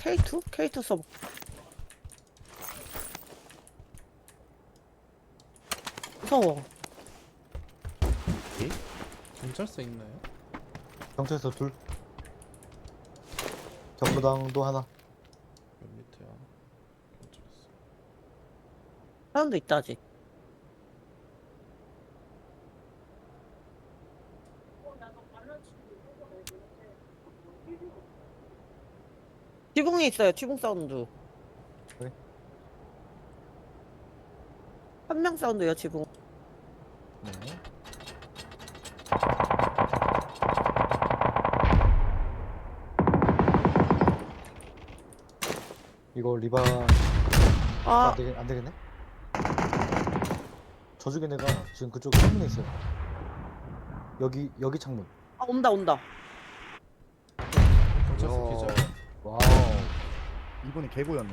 K2? K2 써봐. 무서워. 경찰서 있나요? 경찰서 둘. 경로당도 하나. 몇 밑에야? 경찰서. 사람도 있다, 아직. 지붕에 있어요, 지붕 사운드. 그래? 한 명 사운드요, 지붕. 네. 이거 리바 아, 안, 되겠, 안 되겠네? 저 중에 내가 지금 그쪽 창문에 있어요. 여기 여기 창문. 아, 온다, 온다. 이분이 개고였네.